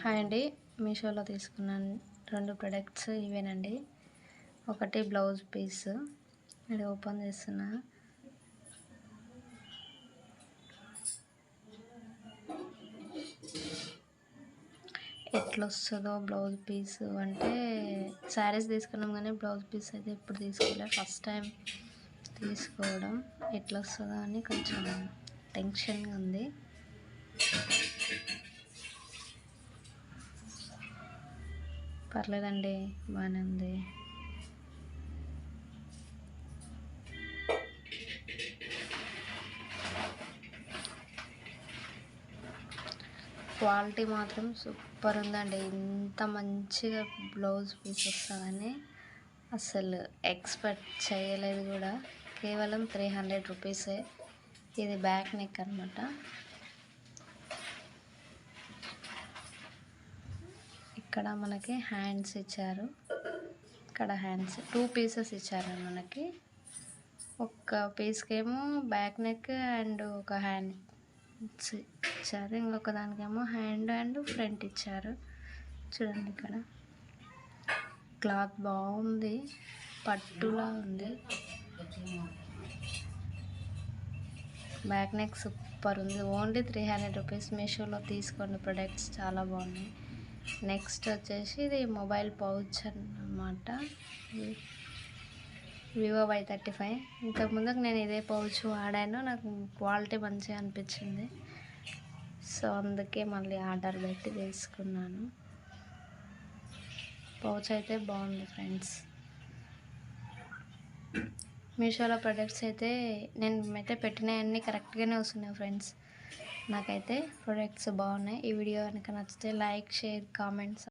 Hi అండి. మీషోలో తీసుకున్న రెండు ప్రొడక్ట్స్ ఇవేనండి. ఒకటి బ్లౌజ్ పీస్. అది ఓపెన్ చేస్తున్నా. ఎట్లా వస్తుందో బ్లౌజ్ పీస్ అంటే శారీస్ తీసుకున్నాం కానీ బ్లౌజ్ పీస్ అయితే ఇప్పుడు తీసుకోలేదు ఫస్ట్ టైం తీసుకోవడం. ఎట్లొస్తుందో అని కొంచెం టెన్షన్గా ఉంది. పర్లేదండి బాగానే ఉంది క్వాలిటీ మాత్రం సూపర్ ఉందండి ఇంత మంచిగా బ్లౌజ్ పీస్ వస్తుందని అసలు ఎక్స్పెక్ట్ చేయలేదు కూడా. కేవలం త్రీ హండ్రెడ్ రూపీసే. ఇది బ్యాక్ నెక్ అనమాట ఇక్కడ మనకి హ్యాండ్స్ ఇచ్చారు. ఇక్కడ హ్యాండ్స్ టూ పీసెస్ ఇచ్చారు మనకి. ఒక పీస్కేమో ఏమో బ్యాక్ నెక్ అండ్ ఒక హ్యాండ్ ఇచ్చారు. ఇంకొక దానికేమో హ్యాండ్ అండ్ ఫ్రంట్ ఇచ్చారు. చూడండి ఇక్కడ. క్లాత్ బాగుంది పట్టులా ఉంది. బ్యాక్ నెక్ సూపర్ ఉంది. ఓన్లీ త్రీ హండ్రెడ్ రూపీస్ మీషోలో తీసుకోండి. ప్రొడక్ట్స్ చాలా బాగున్నాయి. నెక్స్ట్ వచ్చేసి ఇది మొబైల్ పౌచ్ అన్నమాట. Vivo Y thirty five. ఇంతకు ముందుకు నేను ఇదే పౌచ్ వాడాను. నాకు క్వాలిటీ మంచిగా అనిపించింది. సో అందుకే మళ్ళీ ఆర్డర్ పెట్టి తీసుకున్నాను. పౌచ్ అయితే బాగుంది ఫ్రెండ్స్. మీషోలో ప్రొడక్ట్స్ అయితే నేను అయితే పెట్టినవన్నీ కరెక్ట్గానే వస్తున్నాయి ఫ్రెండ్స్. నాకైతే ప్రొడక్ట్స్ బాగున్నాయి. ఈ వీడియో కనుక నచ్చితే లైక్ షేర్ కామెంట్స్